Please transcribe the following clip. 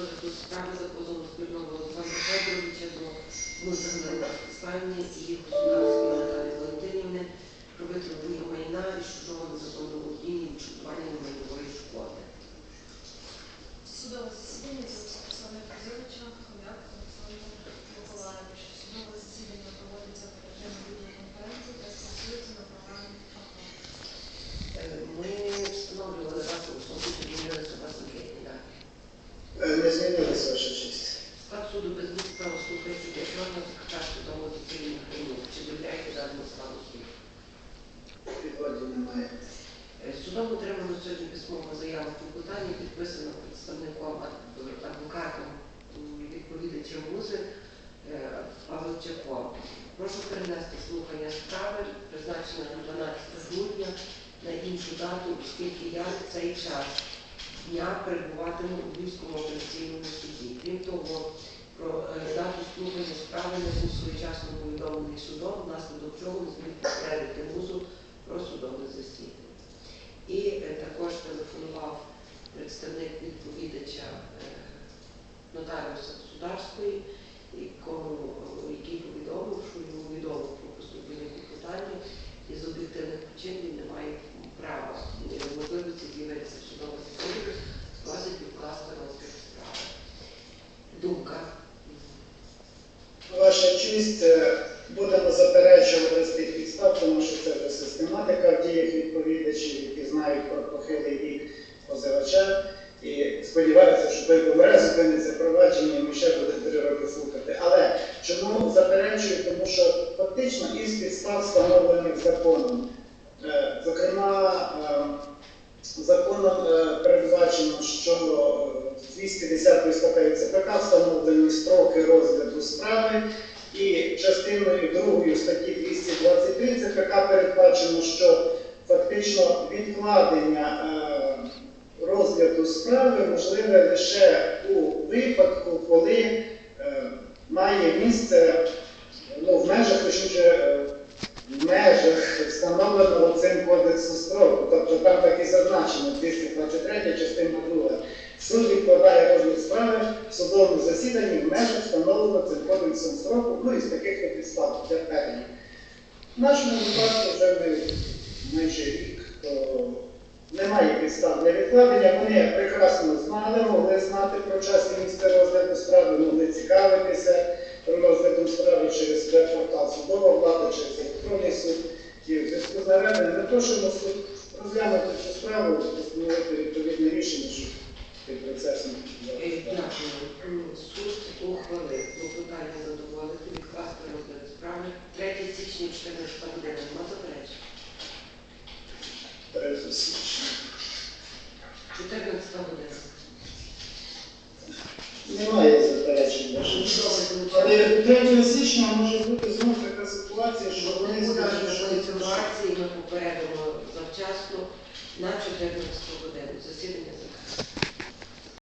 розгляду справи за позовом спільного Олександра Федоровича до Мусорної Стані і Государської немає. Судом отримано сьогодні письмова заява про питання, підписана представником адвокатом м, відповідачем МУЗи е, Павловчаком. Прошу перенести слухання справи, призначене на 12 грудня, на іншу дату, оскільки я в цей час дня перебуватиму у Львівському апеляційному суді. Крім того, про е, дату слухання справи не був своєчасно повідомлений судом, внаслідок чого не зміг попередити про судове засідання. І е, також телефонував представник відповідача е, нотаріуса Сударської, який повідомив, що йому відомо про поступлення клопотання, і з об'єктивних причин він не має права е, можливості з'явитися в судове засідання, просить відкласти розгляд справи. Думка. Ваша честь, будемо І сподіваюся, що той помре, зупиниться провадження, і ми ще буде три роки слухати. Але чому заперечую? Тому що фактично із підстав встановлених законом. Е, Зокрема, е, законом е, передбачено, що е, 210 статтею ЦПК встановлені строки розгляду справи, і частиною 2 статті 223 ЦПК передбачено, що фактично відкладення справи можливе лише у випадку, коли е, має місце ну, в межах, точніше, е, в межах встановленого цим кодексу строку. Тобто там так і зазначено 223 частина 2. Суд відкладає розгляд справи в судовому засіданні в межах встановленого цим кодексом строку, ну і з таких підстав для термінів. В нашому випадку вже ми майже рік, немає підстав для відкладення. Вони прекрасно знали, могли знати про час і місце розгляду справи, могли цікавитися розглядом справи через веб-портал судова влада, через електронний суд. І в зв'язку з нарадами ми просимо суд розглянути цю справу, постановити відповідне рішення, щоб під процесом Е. Суд ухвалив клопотання задоволити, відкласти розгляд справи 3 січня 14 година. Нема заперечень? 3 січня. 14. Немає заперечень. Але 3 січня може бути знову така ситуація, що вони скажуть, що це ситуації ми попередимо завчасно на 14 годину. Засідання